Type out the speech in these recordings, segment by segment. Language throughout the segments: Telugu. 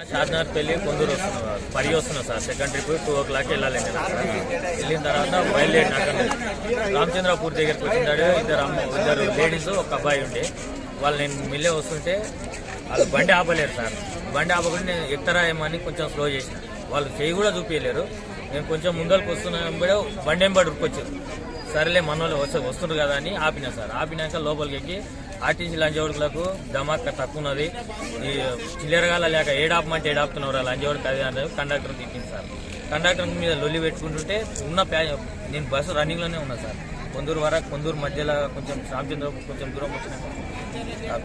షాద్నగర్ పెళ్ళి కొందరు వస్తున్నారు. పరి వస్తున్నా sir. Second trip two o'clock వెళ్ళాలి నేను వెళ్ళిన తర్వాత బయలుదేరిన అక్కడ రామచంద్రపూర్ దగ్గరికి వచ్చినాడు ఇద్దరు ఇద్దరు లేడీస్ ఒక అబ్బాయి ఉండే. వాళ్ళు నేను మిల్లే వస్తుంటే వాళ్ళు బండి ఆపలేరు సార్. బండి ఆపకుండా నేను ఎత్తరాయమని కొంచెం స్లో చేసిన. వాళ్ళు చేయి కూడా చూపించలేరు నేను కొంచెం ముందరకు వస్తున్నా కూడా బండి ఎంబడి ఉరుకొచ్చారు సరేలే మన వాళ్ళు వస్తే వస్తుండ్రు కదా అని ఆపినా సార్. ఆపినాక లోపలికి ఎక్కి ఆర్టీసీ లంచవర్కులకు ధమాక తక్కువ ఉన్నది. ఈ చిల్లరగాల లేక ఏడాపమంటే ఏడాపుతున్నారు లంచవర్క్ అది అంటే కండక్టర్ తిప్పింది సార్. కండక్టర్ మీద లొల్లి పెట్టుకుంటుంటే ఉన్న నేను బస్సు రన్నింగ్లోనే ఉన్నా సార్. కొందూరు వరకు కొందూరు మధ్యలో కొంచెం రామచంద్ర కొంచెం దూరం వచ్చిన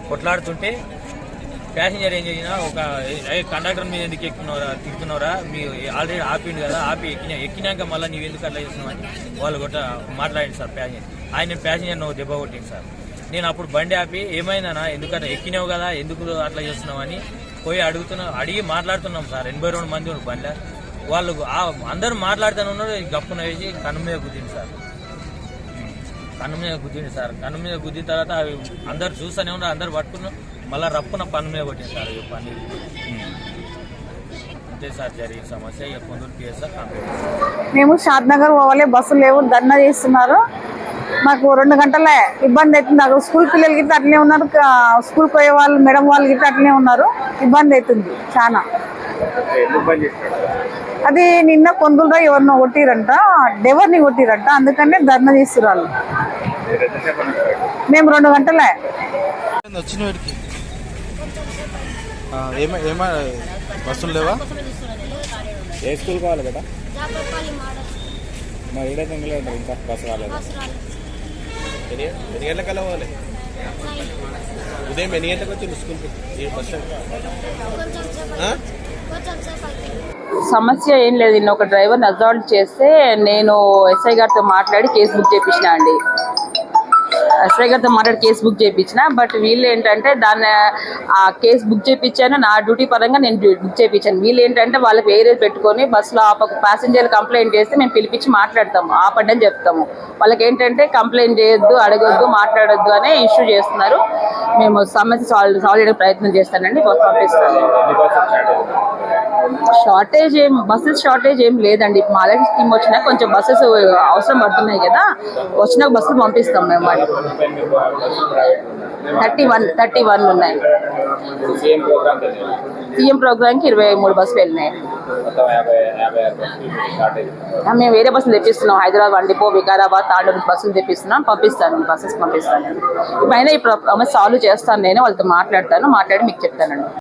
కొట్లాడుతుంటే ప్యాసింజర్ ఏం చేసినా ఒక కండక్టర్ మీద ఎందుకు ఎక్కుతున్నారా తిరుగుతున్నారా మీ ఆల్రెడీ ఆపిండు కదా ఆపి ఎక్కినా ఎక్కినాక మళ్ళీ నీవు ఎందుకు అట్లా చేస్తున్నావు అని వాళ్ళు కూడా మాట్లాడింది సార్ ప్యాసింజర్. ఆయన ప్యాసింజర్ నువ్వు దెబ్బ కొట్టింది సార్. నేను అప్పుడు బండి ఆపి ఏమైందనా ఎందుకంటే ఎక్కినావు కదా? ఎందుకు అట్లా చేస్తున్నావు? అని పోయి అడుగుతున్నా అడిగి మాట్లాడుతున్నాం సార్. ఎనభై రెండు మంది ఉన్నారు బండి వాళ్ళు అందరూ మాట్లాడుతూనే ఉన్నారు. గప్పున వేసి కన్ను మీద గుద్దింది సార్. కన్ను మీద గుద్దింది సార్. కన్ను మీద గుద్దిన తర్వాత అవి అందరు చూస్తూనే ఉన్నారు. అందరు పట్టుకున్నారు. మళ్ళీ రప్పున పన్ను మీద కొట్టింది సార్ ఈ పని అంతే సార్ జరిగిన సమస్య. కొందరు మేము షాద్ నగర్ పోవాలి. బస్సులు లేవు. ధర్నా చేస్తున్నారు. మాకు రెండు గంటలే ఇబ్బంది అవుతుంది. అక్కడ స్కూల్ పిల్లలు గిట్ట అట్లనే ఉన్నారు. స్కూల్ పోయే వాళ్ళు మేడం వాళ్ళు గిట్ట అట్లనే ఉన్నారు. ఇబ్బంది అవుతుంది చాలా అది నిన్న కొందులో ఎవరినో కొట్టిరంట. డెవర్ని కొట్టిరంట. అందుకనే ధర్నా చేస్తున్నారు మేము రెండు గంటలే. వచ్చిన బస్సులు లేవా? ఏ స్కూల్ కావాలి కదా మరి ఏడైతే ఇంకా బస్సు బస్సు రాలేదు? ఎన్ని ఎన్ని గంటలకల్లా పోవాలి? ఉదయం ఎన్ని గంటలకు వచ్చింది స్కూల్కి ఈ బస్ సమస్య ఏం లేదు. నిన్న ఒక డ్రైవర్ అజాల్ట్ చేస్తే నేను ఎస్ఐ గారితో మాట్లాడి కేసు బుక్ చేయించిన అండి. ఎస్ఐ గారితో మాట్లాడి కేసు బుక్ చేయించిన బట్ వీళ్ళు ఏంటంటే దాన్ని ఆ కేసు బుక్ చేయించాను నా డ్యూటీ పరంగా నేను డ్యూ- బుక్ చేయించాను. వీళ్ళు ఏంటంటే వాళ్ళకి వేరే పెట్టుకొని బస్సులో ఆపక ప్యాసింజర్ కంప్లైంట్ చేస్తే మేము పిలిపించి మాట్లాడతాము ఆపడ్డని చెప్తాము. వాళ్ళకి ఏంటంటే కంప్లైంట్ చేయొద్దు అడగొద్దు మాట్లాడొద్దు అనే ఇష్యూ చేస్తున్నారు. మేము సమస్య సాల్వ్ సాల్వ్ చేయడానికి ప్రయత్నం చేస్తానండి పంపిస్తాను బస్సు షార్టేజ్ ఏం బస్సెస్ షార్టేజ్ ఏం లేదండి. మాలకి స్కీమ్ వచ్చినా కొంచెం బస్సెస్ అవసరం పడుతున్నాయి కదా. వచ్చినాక బస్సులు పంపిస్తాం మేము థర్టీ వన్ థర్టీ వన్ ఉన్నాయి. సీఎం ప్రోగ్రామ్కి ఇరవై మూడు బస్సులు వెళ్ళినాయి. మేము వేరే బస్సులు తెప్పిస్తున్నాం. హైదరాబాద్ వండిపో వికారాబాద్ తాండూరు బస్సులు తెప్పిస్తున్నాం. పంపిస్తాను బస్సెస్ పంపిస్తాను. ఇప్పుడు అయినా ఇప్పుడు సాల్వ్ చేస్తాను. నేను వాళ్ళతో మాట్లాడతాను. మాట్లాడి మీకు చెప్తానండి.